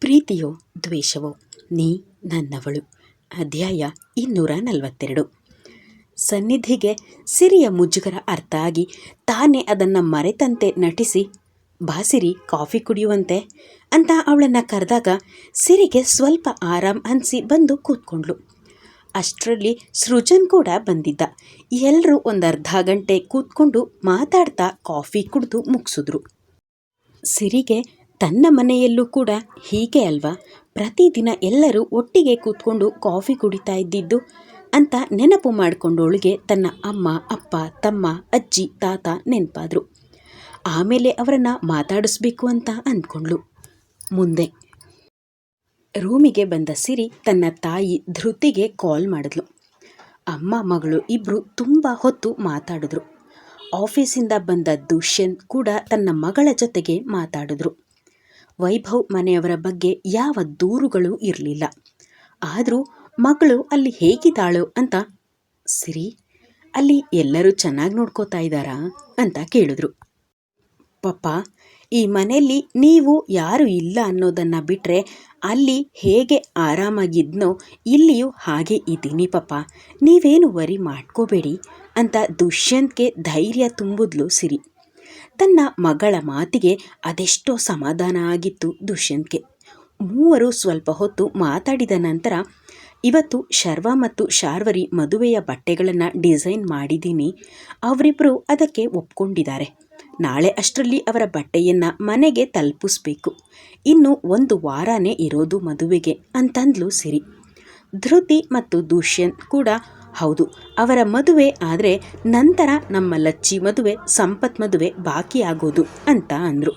ಪ್ರೀತಿಯೋ ದ್ವೇಷವೋ ನೀ ನನ್ನವಳು. ಅಧ್ಯಾಯ ಇನ್ನೂರ ನಲವತ್ತೆರಡು. ಸನ್ನಿಧಿಗೆ ಸಿರಿಯ ಮುಜುಗರ ಅರ್ಥ ಆಗಿ ತಾನೇ ಅದನ್ನು ಮರೆತಂತೆ ನಟಿಸಿ, ಬಾಸಿರಿ, ಕಾಫಿ ಕುಡಿಯುವಂತೆ ಅಂತ ಅವಳನ್ನು ಕರೆದಾಗ ಸಿರಿಗೆ ಸ್ವಲ್ಪ ಆರಾಮ್ ಅನಿಸಿ ಬಂದು ಕೂತ್ಕೊಂಡ್ಳು. ಅಷ್ಟರಲ್ಲಿ ಸೃಜನ್ ಕೂಡ ಬಂದಿದ್ದ. ಎಲ್ಲರೂ ಒಂದು ಅರ್ಧ ಗಂಟೆ ಕೂತ್ಕೊಂಡು ಮಾತಾಡ್ತಾ ಕಾಫಿ ಕುಡಿದು ಮುಗಿಸಿದ್ರು. ಸಿರಿಗೆ ತನ್ನ ಮನೆಯಲ್ಲೂ ಕೂಡ ಹೀಗೆ ಅಲ್ವಾ? ಪ್ರತಿದಿನ ಎಲ್ಲರೂ ಒಟ್ಟಿಗೆ ಕೂತ್ಕೊಂಡು ಕಾಫಿ ಕುಡಿತಾ ಇದ್ದಿದ್ದು ಅಂತ ನೆನಪು ಮಾಡಿಕೊಂಡವಳಿಗೆ ತನ್ನ ಅಮ್ಮ, ಅಪ್ಪ, ತಮ್ಮ, ಅಜ್ಜಿ, ತಾತ ನೆನಪಾದರು. ಆಮೇಲೆ ಅವರನ್ನು ಮಾತಾಡಿಸ್ಬೇಕು ಅಂತ ಅಂದ್ಕೊಂಡ್ಳು. ಮುಂದೆ ರೂಮಿಗೆ ಬಂದ ಸಿರಿ ತನ್ನ ತಾಯಿ ಧೃತಿಗೆ ಕಾಲ್ ಮಾಡಿದ್ಲು. ಅಮ್ಮ, ಮಗಳು ಇಬ್ಬರು ತುಂಬ ಹೊತ್ತು ಮಾತಾಡಿದ್ರು. ಆಫೀಸಿಂದ ಬಂದ ದುಷ್ಯಂತ್ ಕೂಡ ತನ್ನ ಮಗಳ ಜೊತೆಗೆ ಮಾತಾಡಿದ್ರು. ವೈಭವ್ ಮನೆಯವರ ಬಗ್ಗೆ ಯಾವ ದೂರುಗಳು ಇರಲಿಲ್ಲ. ಆದರೂ ಮಗಳು ಅಲ್ಲಿ ಹೇಗಿದ್ದಾಳು ಅಂತ, ಸಿರಿ, ಅಲ್ಲಿ ಎಲ್ಲರೂ ಚೆನ್ನಾಗಿ ನೋಡ್ಕೋತಾ ಇದ್ದಾರಾ? ಅಂತ ಕೇಳಿದ್ರು. ಪಪ್ಪ, ಈ ಮನೆಯಲ್ಲಿ ನೀವು ಯಾರು ಇಲ್ಲ ಅನ್ನೋದನ್ನು ಬಿಟ್ಟರೆ ಅಲ್ಲಿ ಹೇಗೆ ಆರಾಮಾಗಿದ್ನೋ ಇಲ್ಲಿಯೂ ಹಾಗೆ ಇದ್ದೀನಿ ಪಪ್ಪ. ನೀವೇನು ವರಿ ಮಾಡ್ಕೋಬೇಡಿ ಅಂತ ದುಷ್ಯಂತ್ಗೆ ಧೈರ್ಯ ತುಂಬಿದ್ಲು ಸಿರಿ. ತನ್ನ ಮಗಳ ಮಾತಿಗೆ ಅದೆಷ್ಟೋ ಸಮಾಧಾನ ಆಗಿತ್ತು ದುಷ್ಯಂತ್ಗೆ. ಮೂವರು ಸ್ವಲ್ಪ ಹೊತ್ತು ಮಾತಾಡಿದ ನಂತರ, ಇವತ್ತು ಶರ್ವ ಮತ್ತು ಶಾರ್ವರಿ ಮದುವೆಯ ಬಟ್ಟೆಗಳನ್ನು ಡಿಸೈನ್ ಮಾಡಿದ್ದೀನಿ. ಅವರಿಬ್ಬರು ಅದಕ್ಕೆ ಒಪ್ಕೊಂಡಿದ್ದಾರೆ. ನಾಳೆ ಅಷ್ಟರಲ್ಲಿ ಅವರ ಬಟ್ಟೆಯನ್ನು ಮನೆಗೆ ತಲುಪಿಸ್ಬೇಕು. ಇನ್ನು ಒಂದು ವಾರನೇ ಇರೋದು ಮದುವೆಗೆ ಅಂತಂದ್ಲು ಸಿರಿ. ಧೃತಿ ಮತ್ತು ದುಷ್ಯಂತ್ ಕೂಡ ಹೌದು, ಅವರ ಮದುವೆ ಆದರೆ ನಂತರ ನಮ್ಮ ಲಚ್ಚಿ ಮದುವೆ, ಸಂಪತ್ ಮದುವೆ ಬಾಕಿ ಆಗೋದು ಅಂತ ಅಂದರು.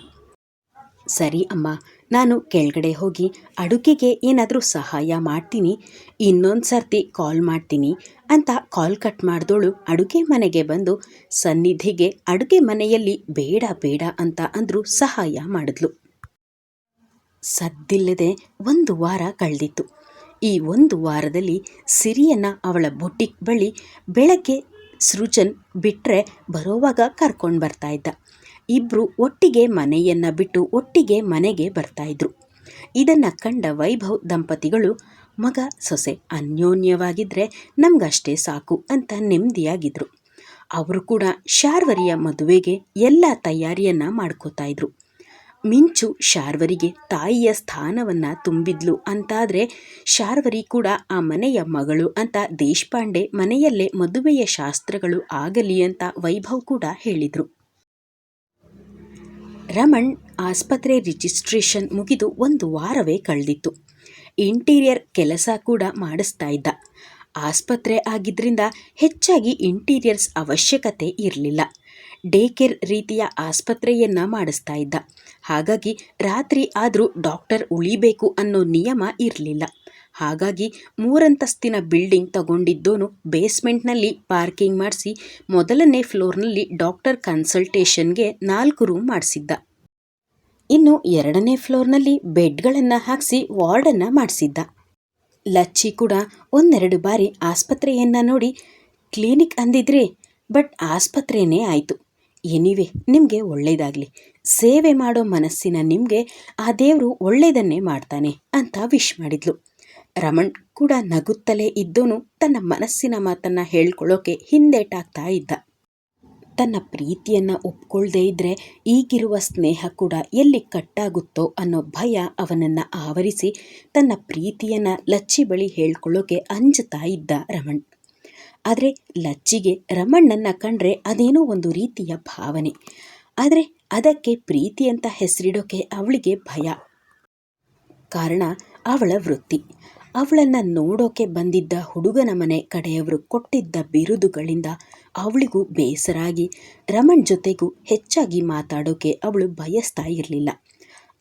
ಸರಿ ಅಮ್ಮ, ನಾನು ಕೆಳಗಡೆ ಹೋಗಿ ಅಡುಗೆಗೆ ಏನಾದರೂ ಸಹಾಯ ಮಾಡ್ತೀನಿ, ಇನ್ನೊಂದು ಸರ್ತಿ ಕಾಲ್ ಮಾಡ್ತೀನಿ ಅಂತ ಕಾಲ್ ಕಟ್ ಮಾಡಿದೋಳು ಅಡುಗೆ ಮನೆಗೆ ಬಂದು, ಸನ್ನಿಧಿಗೆ ಅಡುಗೆ ಮನೆಯಲ್ಲಿ ಬೇಡ ಬೇಡ ಅಂತ ಅಂದರೂ ಸಹಾಯ ಮಾಡಿದ್ಲು. ಸದ್ದಿಲ್ಲದೆ ಒಂದು ವಾರ ಕಳೆದಿತ್ತು. ಈ ಒಂದು ವಾರದಲ್ಲಿ ಸಿರಿಯನ್ನು ಅವಳ ಬುಟ್ಟಿಕ್ ಬಳಿ ಬೆಳಗ್ಗೆ ಸೃಜನ್ ಬಿಟ್ಟರೆ ಬರೋವಾಗ ಕರ್ಕೊಂಡು ಬರ್ತಾ ಇದ್ದ. ಇಬ್ಬರು ಒಟ್ಟಿಗೆ ಮನೆಯನ್ನು ಬಿಟ್ಟು ಒಟ್ಟಿಗೆ ಮನೆಗೆ ಬರ್ತಾಯಿದ್ರು ಇದನ್ನು ಕಂಡ ವೈಭವ್ ದಂಪತಿಗಳು, ಮಗ, ಸೊಸೆ ಅನ್ಯೋನ್ಯವಾಗಿದ್ದರೆ ನಮಗಷ್ಟೇ ಸಾಕು ಅಂತ ನೆಮ್ಮದಿಯಾಗಿದ್ರು. ಅವರು ಕೂಡ ಶಾರ್ವರಿಯ ಮದುವೆಗೆ ಎಲ್ಲ ತಯಾರಿಯನ್ನು ಮಾಡ್ಕೋತಾ ಇದ್ರು. ಮಿಂಚು ಶಾರ್ವರಿಗೆ ತಾಯಿಯ ಸ್ಥಾನವನ್ನು ತುಂಬಿದ್ಲು ಅಂತಾದರೆ ಶಾರ್ವರಿ ಕೂಡ ಆ ಮನೆಯ ಮಗಳು ಅಂತ ದೇಶಪಾಂಡೆ ಮನೆಯಲ್ಲೇ ಮದುವೆಯ ಶಾಸ್ತ್ರಗಳು ಆಗಲಿ ಅಂತ ವೈಭವ್ ಕೂಡ ಹೇಳಿದರು. ರಮಣ್ ಆಸ್ಪತ್ರೆ ರಿಜಿಸ್ಟ್ರೇಷನ್ ಮುಗಿದು ಒಂದು ವಾರವೇ ಕಳೆದಿತ್ತು. ಇಂಟೀರಿಯರ್ ಕೆಲಸ ಕೂಡ ಮಾಡಿಸ್ತಾ ಇದ್ದ. ಆಸ್ಪತ್ರೆ ಆಗಿದ್ದರಿಂದ ಹೆಚ್ಚಾಗಿ ಇಂಟೀರಿಯರ್ಸ್ ಅವಶ್ಯಕತೆ ಇರಲಿಲ್ಲ. ಡೇ ಕೇರ್ ರೀತಿಯ ಆಸ್ಪತ್ರೆಯನ್ನು ಮಾಡಿಸ್ತಾ ಇದ್ದ. ಹಾಗಾಗಿ ರಾತ್ರಿ ಆದರೂ ಡಾಕ್ಟರ್ ಉಳಿಬೇಕು ಅನ್ನೋ ನಿಯಮ ಇರಲಿಲ್ಲ. ಹಾಗಾಗಿ ಮೂರಂತಸ್ತಿನ ಬಿಲ್ಡಿಂಗ್ ತಗೊಂಡಿದ್ದೋನು ಬೇಸ್ಮೆಂಟ್ನಲ್ಲಿ ಪಾರ್ಕಿಂಗ್ ಮಾಡಿಸಿ ಮೊದಲನೇ ಫ್ಲೋರ್ನಲ್ಲಿ ಡಾಕ್ಟರ್ ಕನ್ಸಲ್ಟೇಷನ್ಗೆ ನಾಲ್ಕು ರೂಮ್ ಮಾಡಿಸಿದ್ದ. ಇನ್ನು ಎರಡನೇ ಫ್ಲೋರ್ನಲ್ಲಿ ಬೆಡ್ಗಳನ್ನು ಹಾಕಿಸಿ ವಾರ್ಡನ್ನು ಮಾಡಿಸಿದ್ದ. ಲಚ್ಚಿ ಕೂಡ ಒಂದೆರಡು ಬಾರಿ ಆಸ್ಪತ್ರೆಯನ್ನು ನೋಡಿ ಕ್ಲಿನಿಕ್ ಅಂದಿದ್ರೆ ಬಟ್ ಆಸ್ಪತ್ರೆಯೇ ಆಯಿತು. ಎನಿವೆ, ನಿಮಗೆ ಒಳ್ಳೆಯದಾಗಲಿ ಸೇವೆ ಮಾಡೋ ಮನಸ್ಸಿನ ನಿಮಗೆ ಆ ದೇವರು ಒಳ್ಳೆಯದನ್ನೇ ಮಾಡ್ತಾನೆ ಅಂತ ವಿಶ್ ಮಾಡಿದ್ಲು. ರಮಣ್ ಕೂಡ ನಗುತ್ತಲೇ ಇದ್ದೋನು ತನ್ನ ಮನಸ್ಸಿನ ಮಾತನ್ನು ಹೇಳ್ಕೊಳ್ಳೋಕೆ ಹಿಂದೇಟಾಗ್ತಾ ಇದ್ದ. ತನ್ನ ಪ್ರೀತಿಯನ್ನು ಒಪ್ಕೊಳ್ದೇ ಇದ್ದರೆ ಈಗಿರುವ ಸ್ನೇಹ ಕೂಡ ಎಲ್ಲಿ ಕಟ್ಟಾಗುತ್ತೋ ಅನ್ನೋ ಭಯ ಅವನನ್ನು ಆವರಿಸಿ ತನ್ನ ಪ್ರೀತಿಯನ್ನು ಲಚ್ಚಿ ಬಳಿ ಹೇಳ್ಕೊಳ್ಳೋಕೆ ಅಂಜುತ್ತಾ ಇದ್ದ ರಮಣ್. ಆದರೆ ಲಚ್ಚಿಗೆ ರಮಣ್ಣನ್ನು ಕಂಡ್ರೆ ಅದೇನೋ ಒಂದು ರೀತಿಯ ಭಾವನೆ. ಆದರೆ ಅದಕ್ಕೆ ಪ್ರೀತಿ ಅಂತ ಹೆಸರಿಡೋಕೆ ಅವಳಿಗೆ ಭಯ. ಕಾರಣ ಅವಳ ವೃತ್ತಿ. ಅವಳನ್ನು ನೋಡೋಕೆ ಬಂದಿದ್ದ ಹುಡುಗನ ಮನೆ ಕಡೆಯವರು ಕೊಟ್ಟಿದ್ದ ಬಿರುದುಗಳಿಂದ ಅವಳಿಗೂ ಬೇಸರಾಗಿ ರಮಣ್ ಜೊತೆಗೂ ಹೆಚ್ಚಾಗಿ ಮಾತಾಡೋಕೆ ಅವಳು ಬಯಸ್ತಾ ಇರಲಿಲ್ಲ.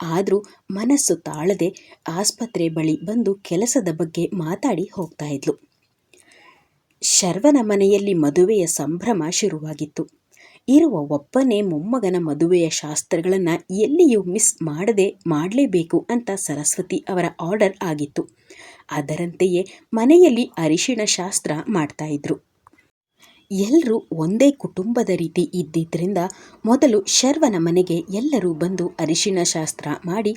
ಆದರೂ ಮನಸ್ಸು ತಾಳದೆ ಆಸ್ಪತ್ರೆ ಬಳಿ ಬಂದು ಕೆಲಸದ ಬಗ್ಗೆ ಮಾತಾಡಿ ಹೋಗ್ತಾ ಇದ್ಲು. ಶರ್ವನ ಮನೆಯಲ್ಲಿ ಮದುವೆಯ ಸಂಭ್ರಮ ಶುರುವಾಗಿತ್ತು. ಇರುವ ಒಬ್ಬನೇ ಮೊಮ್ಮಗನ ಮದುವೆಯ ಶಾಸ್ತ್ರಗಳನ್ನು ಎಲ್ಲಿಯೂ ಮಿಸ್ ಮಾಡದೆ ಮಾಡಲೇಬೇಕು ಅಂತ ಸರಸ್ವತಿ ಅವರ ಆರ್ಡರ್ ಆಗಿತ್ತು. ಅದರಂತೆಯೇ ಮನೆಯಲ್ಲಿ ಅರಿಶಿಣ ಶಾಸ್ತ್ರ ಮಾಡ್ತಾ ಇದ್ರು. ಎಲ್ಲರೂ ಒಂದೇ ಕುಟುಂಬದ ರೀತಿ ಇದ್ದಿದ್ದರಿಂದ ಮೊದಲು ಶರ್ವನ ಮನೆಗೆ ಎಲ್ಲರೂ ಬಂದು ಅರಿಶಿಣ ಶಾಸ್ತ್ರ ಮಾಡಿ,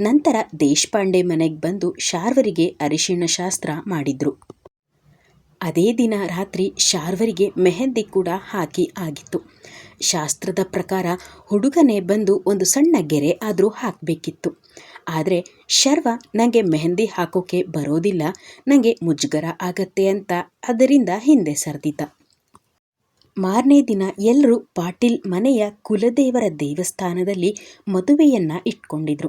ನಂತರ ದೇಶಪಾಂಡೆ ಮನೆಗೆ ಬಂದು ಶಾರ್ವರಿಗೆ ಅರಿಶಿಣ ಶಾಸ್ತ್ರ ಮಾಡಿದ್ರು. ಅದೇ ದಿನ ರಾತ್ರಿ ಶಾರ್ವರಿಗೆ ಮೆಹಂದಿ ಕೂಡ ಹಾಕಿ ಆಗಿತ್ತು. ಶಾಸ್ತ್ರದ ಪ್ರಕಾರ ಹುಡುಗನೇ ಬಂದು ಒಂದು ಸಣ್ಣ ಗೆರೆ ಆದರೂ ಹಾಕಬೇಕಿತ್ತು. ಆದರೆ ಶರ್ವ ನನಗೆ ಮೆಹಂದಿ ಹಾಕೋಕೆ ಬರೋದಿಲ್ಲ ನನಗೆ ಮುಜುಗರ ಆಗತ್ತೆ ಅಂತ ಅದರಿಂದ ಹಿಂದೆ ಸರಿದಿದ್ದ. ಮಾರನೇ ದಿನ ಎಲ್ಲರೂ ಪಾಟೀಲ್ ಮನೆಯ ಕುಲದೇವರ ದೇವಸ್ಥಾನದಲ್ಲಿ ಮದುವೆಯನ್ನ ಇಟ್ಕೊಂಡಿದ್ರು.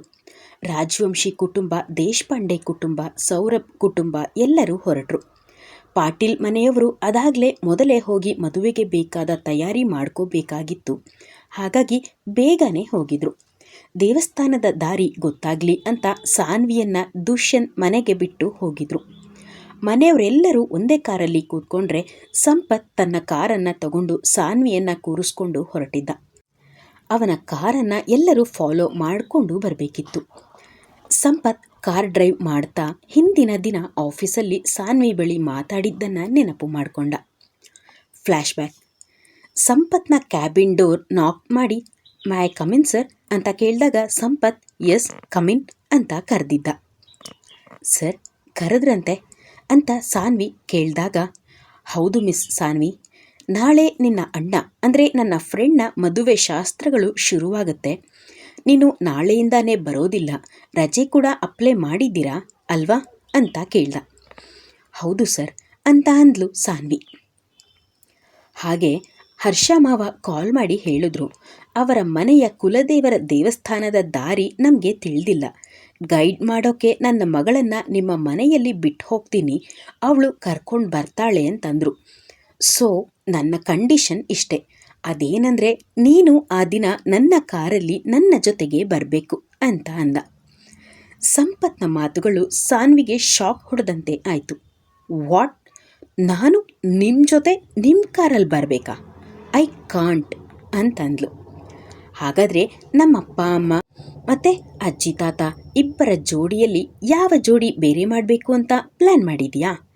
ರಾಜವಂಶಿ ಕುಟುಂಬ, ದೇಶಪಾಂಡೆ ಕುಟುಂಬ, ಸೌರಭ್ ಕುಟುಂಬ ಎಲ್ಲರೂ ಹೊರಟರು. ಪಾಟೀಲ್ ಮನೆಯವರು ಅದಾಗಲೇ ಮೊದಲೇ ಹೋಗಿ ಮದುವೆಗೆ ಬೇಕಾದ ತಯಾರಿ ಮಾಡ್ಕೋಬೇಕಾಗಿತ್ತು. ಹಾಗಾಗಿ ಬೇಗನೆ ಹೋಗಿದ್ರು. ದೇವಸ್ಥಾನದ ದಾರಿ ಗೊತ್ತಾಗ್ಲಿ ಅಂತ ಸಾನ್ವಿಯನ್ನ ದುಷ್ಯಂತ್ ಮನೆಗೆ ಬಿಟ್ಟು ಹೋಗಿದ್ರು. ಮನೆಯವರೆಲ್ಲರೂ ಒಂದೇ ಕಾರಲ್ಲಿ ಕೂತ್ಕೊಂಡ್ರೆ ಸಂಪತ್ ತನ್ನ ಕಾರನ್ನು ತಗೊಂಡು ಸಾನ್ವಿಯನ್ನ ಕೂರಿಸ್ಕೊಂಡು ಹೊರಟಿದ್ದ. ಅವನ ಕಾರನ್ನು ಎಲ್ಲರೂ ಫಾಲೋ ಮಾಡಿಕೊಂಡು ಬರಬೇಕಿತ್ತು. ಸಂಪತ್ ಕಾರ್ ಡ್ರೈವ್ ಮಾಡ್ತಾ ಹಿಂದಿನ ದಿನ ಆಫೀಸಲ್ಲಿ ಸಾನ್ವಿ ಬಳಿ ಮಾತಾಡಿದ್ದನ್ನು ನೆನಪು ಮಾಡಿಕೊಂಡ. ಫ್ಲ್ಯಾಶ್ ಬ್ಯಾಕ್ ಸಂಪತ್ನ ಕ್ಯಾಬಿನ್ ಡೋರ್ ನಾಕ್ ಮಾಡಿ, ಮೈ ಕಮಿನ್ ಸರ್ ಅಂತ ಕೇಳಿದಾಗ ಸಂಪತ್, ಎಸ್ ಕಮಿನ್ ಅಂತ ಕರೆದಿದ್ದ. ಸರ್, ಕರೆದ್ರಂತೆ ಅಂತ ಸಾನ್ವಿ ಕೇಳಿದಾಗ, ಹೌದು ಮಿಸ್ ಸಾನ್ವಿ, ನಾಳೆ ನಿನ್ನ ಅಣ್ಣ, ಅಂದರೆ ನನ್ನ ಫ್ರೆಂಡ್ನ ಮದುವೆ ಶಾಸ್ತ್ರಗಳು ಶುರುವಾಗುತ್ತೆ. ನೀನು ನಾಳೆಯಿಂದಾನೇ ಬರೋದಿಲ್ಲ. ರಜೆ ಕೂಡ ಅಪ್ಲೈ ಮಾಡಿದ್ದೀರಾ? ಅಲ್ವಾ? ಅಂತ ಕೇಳ್ದ. ಹೌದು ಸರ್ ಅಂತ ಅಂದ್ಲು ಸಾನ್ವಿ. ಹಾಗೆ ಹರ್ಷ ಮಾವ ಕಾಲ್ ಮಾಡಿ ಹೇಳಿದ್ರು. ಅವರ ಮನೆಯ ಕುಲದೇವರ ದೇವಸ್ಥಾನದ ದಾರಿ ನಮಗೆ ತಿಳಿದಿಲ್ಲ. ಗೈಡ್ ಮಾಡೋಕ್ಕೆ ನನ್ನ ಮಗಳನ್ನು ನಿಮ್ಮ ಮನೆಯಲ್ಲಿ ಬಿಟ್ಟು ಹೋಗ್ತೀನಿ. ಅವಳು ಕರ್ಕೊಂಡು ಬರ್ತಾಳೆ ಅಂತಂದರು. ಸೊ ನನ್ನ ಕಂಡೀಷನ್ ಇಷ್ಟೆ. ಅದೇನಂದರೆ, ನೀನು ಆ ದಿನ ನನ್ನ ಕಾರಲ್ಲಿ ನನ್ನ ಜೊತೆಗೆ ಬರಬೇಕು ಅಂತ ಅಂದ. ಸಂಪತ್ನ ಮಾತುಗಳು ಸಾನ್ವಿಗೆ ಶಾಕ್ ಹೊಡೆದಂತೆ ಆಯಿತು. ವಾಟ್? ನಾನು ನಿಮ್ಮ ಜೊತೆ ನಿಮ್ಮ ಕಾರಲ್ಲಿ ಬರಬೇಕಾ? ಐ ಕಾಂಟ್ ಅಂತಂದ್ಲು. ಹಾಗಾದರೆ ನಮ್ಮಪ್ಪ ಅಮ್ಮ ಮತ್ತು ಅಜ್ಜಿ, ತಾತ ಇಬ್ಬರ ಜೋಡಿಯಲ್ಲಿ ಯಾವ ಜೋಡಿ ಬೇರೆ ಮಾಡಬೇಕು ಅಂತ ಪ್ಲ್ಯಾನ್ ಮಾಡಿದೆಯಾ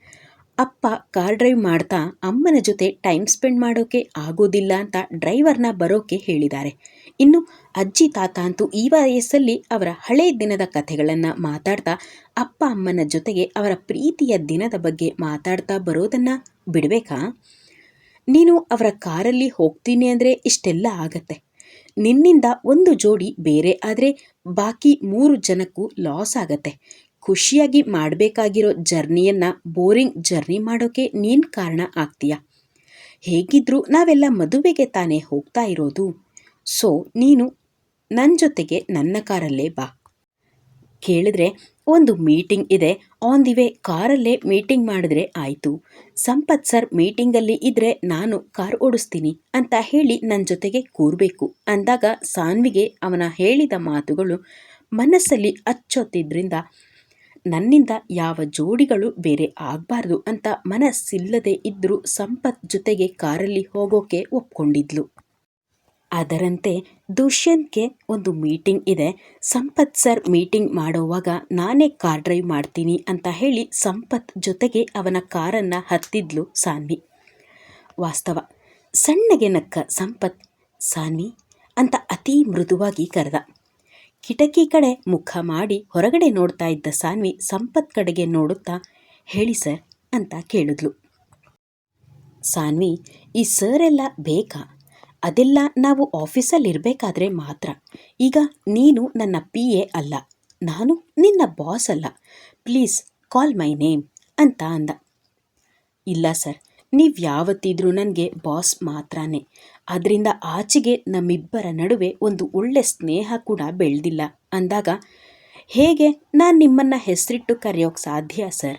ಅಪ್ಪ ಕಾರ್ ಡ್ರೈವ್ ಮಾಡ್ತಾ ಅಮ್ಮನ ಜೊತೆ ಟೈಮ್ ಸ್ಪೆಂಡ್ ಮಾಡೋಕೆ ಆಗೋದಿಲ್ಲ ಅಂತ ಡ್ರೈವರ್ನ ಬರೋಕೆ ಹೇಳಿದ್ದಾರೆ. ಇನ್ನು ಅಜ್ಜಿ ತಾತ ಅಂತೂ ಈ ವಯಸ್ಸಲ್ಲಿ ಅವರ ಹಳೆಯ ದಿನದ ಕಥೆಗಳನ್ನು ಮಾತಾಡ್ತಾ ಅಪ್ಪ ಅಮ್ಮನ ಜೊತೆಗೆ ಅವರ ಪ್ರೀತಿಯ ದಿನದ ಬಗ್ಗೆ ಮಾತಾಡ್ತಾ ಬರೋದನ್ನು ಬಿಡಬೇಕಾ? ನೀನು ಅವರ ಕಾರಲ್ಲಿ ಹೋಗ್ತೀನಿ ಅಂದರೆ ಇಷ್ಟೆಲ್ಲ ಆಗತ್ತೆ. ನಿನ್ನಿಂದ ಒಂದು ಜೋಡಿ ಬೇರೆ ಆದರೆ ಬಾಕಿ ಮೂರು ಜನಕ್ಕೂ ಲಾಸ್ ಆಗತ್ತೆ. ಖುಷಿಯಾಗಿ ಮಾಡಬೇಕಾಗಿರೋ ಜರ್ನಿಯನ್ನು ಬೋರಿಂಗ್ ಜರ್ನಿ ಮಾಡೋಕ್ಕೆ ನೀನು ಕಾರಣ ಆಗ್ತೀಯ? ಹೇಗಿದ್ರೂ ನಾವೆಲ್ಲ ಮದುವೆಗೆ ತಾನೇ ಹೋಗ್ತಾ ಇರೋದು. ಸೊ, ನೀನು ನನ್ನ ಜೊತೆಗೆ ನನ್ನ ಕಾರಲ್ಲೇ ಬಾ. ಕೇಳಿದ್ರೆ ಒಂದು ಮೀಟಿಂಗ್ ಇದೆ. ಆನ್ ದಿ ವೇ ಕಾರಲ್ಲೇ ಮೀಟಿಂಗ್ ಮಾಡಿದ್ರೆ ಆಯಿತು. ಸಂಪತ್ ಸರ್ ಮೀಟಿಂಗಲ್ಲಿ ಇದ್ರೆ ನಾನು ಕಾರ್ ಓಡಿಸ್ತೀನಿ ಅಂತ ಹೇಳಿ ನನ್ನ ಜೊತೆಗೆ ಕೂರಬೇಕು ಅಂದಾಗ ಸಾನ್ವಿಗೆ ಅವನ ಹೇಳಿದ ಮಾತುಗಳು ಮನಸ್ಸಲ್ಲಿ ಅಚ್ಚೊತ್ತಿದ್ರಿಂದ ನನ್ನಿಂದ ಯಾವ ಜೋಡಿಗಳು ಬೇರೆ ಆಗಬಾರ್ದು ಅಂತ ಮನಸ್ಸಿಲ್ಲದೆ ಇದ್ದರೂ ಸಂಪತ್ ಜೊತೆಗೆ ಕಾರಲ್ಲಿ ಹೋಗೋಕೆ ಒಪ್ಕೊಂಡಿದ್ಲು. ಅದರಂತೆ ದುಷ್ಯಂತ್ಗೆ ಒಂದು ಮೀಟಿಂಗ್ ಇದೆ. ಸಂಪತ್ ಸರ್ ಮೀಟಿಂಗ್ ಮಾಡೋವಾಗ ನಾನೇ ಕಾರ್ ಡ್ರೈವ್ ಮಾಡ್ತೀನಿ ಅಂತ ಹೇಳಿ ಸಂಪತ್ ಜೊತೆಗೆ ಅವನ ಕಾರನ್ನು ಹತ್ತಿದ್ಲು ಸಾನ್ವಿ. ವಾಸ್ತವ. ಸಣ್ಣಗೆ ನಕ್ಕ ಸಂಪತ್, ಸಾನ್ವಿ ಅಂತ ಅತೀ ಮೃದುವಾಗಿ ಕರೆದ. ಕಿಟಕಿ ಕಡೆ ಮುಖ ಮಾಡಿ ಹೊರಗಡೆ ನೋಡ್ತಾ ಇದ್ದ ಸಾನ್ವಿ ಸಂಪತ್ ಕಡೆಗೆ ನೋಡುತ್ತಾ, ಹೇಳಿ ಸರ್, ಅಂತ ಕೇಳಿದ್ಲು. ಸಾನ್ವಿ, ಈ ಸರ್ ಎಲ್ಲ ಬೇಕಾ? ಅದೆಲ್ಲ ನಾವು ಆಫೀಸಲ್ಲಿ ಇರಬೇಕಾದ್ರೆ ಮಾತ್ರ. ಈಗ ನೀನು ನನ್ನ ಪಿ ಎ ಅಲ್ಲ, ನಾನು ನಿನ್ನ ಬಾಸ್ ಅಲ್ಲ. ಪ್ಲೀಸ್ ಕಾಲ್ ಮೈ ನೇಮ್, ಅಂತ ಅಂದ. ಇಲ್ಲ ಸರ್, ನೀವು ಯಾವತ್ತಿದ್ರೂ ನನಗೆ ಬಾಸ್ ಮಾತ್ರನೇ. ಅದರಿಂದ ಆಚೆಗೆ ನಮ್ಮಿಬ್ಬರ ನಡುವೆ ಒಂದು ಒಳ್ಳೆ ಸ್ನೇಹ ಕೂಡ ಬೆಳೆದಿಲ್ಲ. ಅಂದಾಗ, ಹೇಗೆ? ನಾನು ನಿಮ್ಮನ್ನು ಹೆಸರಿಟ್ಟು ಕರೆಯೋಕೆ ಸಾಧ್ಯ, ಸರ್.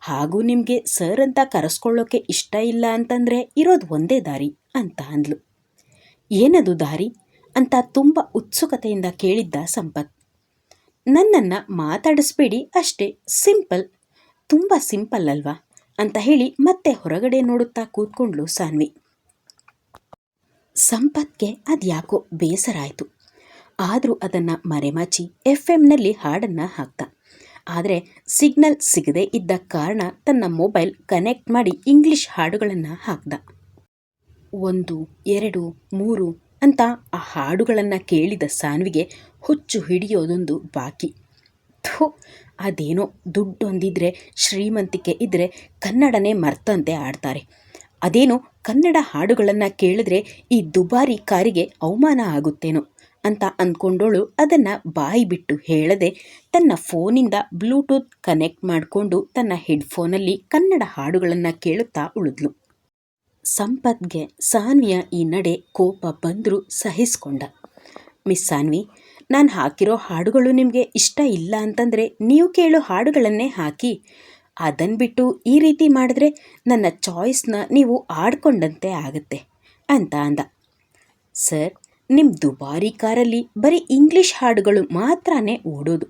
ಹಾಗೂ ನಿಮಗೆ ಸರ್ ಅಂತ ಕರೆಸ್ಕೊಳ್ಳೋಕೆ ಇಷ್ಟ ಇಲ್ಲ ಅಂತಂದರೆ ಇರೋದು ಒಂದೇ ದಾರಿ, ಅಂತ ಅಂದ್ಲು. ಏನದು ದಾರಿ? ಅಂತ ತುಂಬ ಉತ್ಸುಕತೆಯಿಂದ ಕೇಳಿದ್ದ ಸಂಪತ್. ನನ್ನನ್ನು ಮಾತಾಡಿಸ್ಬೇಡಿ ಅಷ್ಟೇ, ಸಿಂಪಲ್. ತುಂಬ ಸಿಂಪಲ್ ಅಲ್ವಾ? ಅಂತ ಹೇಳಿ ಮತ್ತೆ ಹೊರಗಡೆ ನೋಡುತ್ತಾ ಕೂತ್ಕೊಂಡ್ಲು ಸಾನ್ವಿ. ಸಂಪತ್ಗೆ ಅದ್ಯಾಕೋ ಬೇಸರ ಆಯಿತು ಆದರೂ ಅದನ್ನು ಮರೆಮಾಚಿ ಎಫ್ ಎಮ್ನಲ್ಲಿ ಹಾಡನ್ನು ಹಾಕ್ತ. ಆದರೆ ಸಿಗ್ನಲ್ ಸಿಗದೇ ಇದ್ದ ಕಾರಣ ತನ್ನ ಮೊಬೈಲ್ ಕನೆಕ್ಟ್ ಮಾಡಿ ಇಂಗ್ಲಿಷ್ ಹಾಡುಗಳನ್ನು ಹಾಕ್ದ. ಒಂದು, ಎರಡು, ಮೂರು ಅಂತ ಆ ಹಾಡುಗಳನ್ನು ಕೇಳಿದ ಸಾನ್ವಿಗೆ ಹುಚ್ಚು ಹಿಡಿಯೋದೊಂದು ಬಾಕಿ. ಥೂ, ಅದೇನೋ ದುಡ್ಡೊಂದಿದ್ರೆ ಶ್ರೀಮಂತಿಕೆ ಇದ್ದರೆ ಕನ್ನಡನೇ ಮರ್ತಂತೆ ಆಡ್ತಾರೆ. ಅದೇನೋ ಕನ್ನಡ ಹಾಡುಗಳನ್ನು ಕೇಳಿದ್ರೆ ಈ ದುಬಾರಿ ಕಾರಿಗೆ ಅವಮಾನ ಆಗುತ್ತೇನೋ ಅಂತ ಅಂದ್ಕೊಂಡೋಳು ಅದನ್ನು ಬಾಯಿ ಬಿಟ್ಟು ಹೇಳದೆ ತನ್ನ ಫೋನಿಂದ ಬ್ಲೂಟೂತ್ ಕನೆಕ್ಟ್ ಮಾಡಿಕೊಂಡು ತನ್ನ ಹೆಡ್ಫೋನಲ್ಲಿ ಕನ್ನಡ ಹಾಡುಗಳನ್ನು ಕೇಳುತ್ತಾ ಉಳಿದ್ಲು. ಸಂಪತ್ಗೆ ಸಾನ್ವಿಯ ಈ ನಡೆ ಕೋಪ ಬಂದರೂ ಸಹಿಸ್ಕೊಂಡ. ಮಿಸ್ ಸಾನ್ವಿ, ನಾನು ಹಾಕಿರೋ ಹಾಡುಗಳು ನಿಮಗೆ ಇಷ್ಟ ಇಲ್ಲ ಅಂತಂದರೆ ನೀವು ಕೇಳೋ ಹಾಡುಗಳನ್ನೇ ಹಾಕಿ. ಅದನ್ನು ಬಿಟ್ಟು ಈ ರೀತಿ ಮಾಡಿದ್ರೆ ನನ್ನ ಚಾಯ್ಸ್ನ ನೀವು ಆಡ್ಕೊಂಡಂತೆ ಆಗುತ್ತೆ ಅಂತ ಅಂದ. ಸರ್ ನಿಮ್ಮ ದುಬಾರಿ ಕಾರಲ್ಲಿ ಬರೀ ಇಂಗ್ಲೀಷ್ ಹಾಡುಗಳು ಮಾತ್ರನೇ ಓಡೋದು.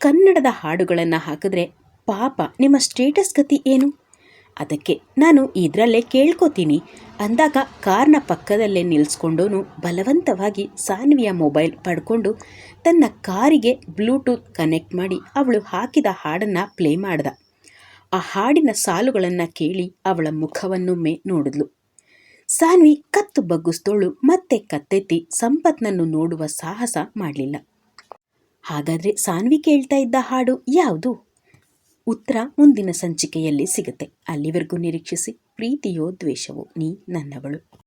ಕನ್ನಡದ ಹಾಡುಗಳನ್ನು ಹಾಕಿದ್ರೆ ಪಾಪ ನಿಮ್ಮ ಸ್ಟೇಟಸ್ ಗತಿ ಏನು? ಅದಕ್ಕೆ ನಾನು ಇದರಲ್ಲೇ ಕೇಳ್ಕೊತೀನಿ. ಅಂದಾಗ ಕಾರ್ನ ಪಕ್ಕದಲ್ಲೇ ನಿಲ್ಸ್ಕೊಂಡೋನು ಬಲವಂತವಾಗಿ ಸಾನ್ವಿಯ ಮೊಬೈಲ್ ಪಡ್ಕೊಂಡು ತನ್ನ ಕಾರಿಗೆ ಬ್ಲೂಟೂತ್ ಕನೆಕ್ಟ್ ಮಾಡಿ ಅವಳು ಹಾಕಿದ ಹಾಡನ್ನು ಪ್ಲೇ ಮಾಡ್ದ. ಆ ಹಾಡಿನ ಸಾಲುಗಳನ್ನು ಕೇಳಿ ಅವಳ ಮುಖವನ್ನೊಮ್ಮೆ ನೋಡಿದ್ಲು. ಸಾನ್ವಿ ಕತ್ತು ಬಗ್ಗಿಸ್ತೋಳು ಮತ್ತೆ ಕತ್ತೆತ್ತಿ ಸಂಪತ್ನನ್ನು ನೋಡುವ ಸಾಹಸ ಮಾಡಲಿಲ್ಲ. ಹಾಗಾದರೆ ಸಾನ್ವಿ ಕೇಳ್ತಾ ಇದ್ದ ಹಾಡು ಯಾವುದು? ಉತ್ತರ ಮುಂದಿನ ಸಂಚಿಕೆಯಲ್ಲಿ ಸಿಗುತ್ತೆ. ಅಲ್ಲಿವರೆಗೂ ನಿರೀಕ್ಷಿಸಿ, ಪ್ರೀತಿಯೋ ದ್ವೇಷವೋ, ನೀ ನನ್ನವಳು.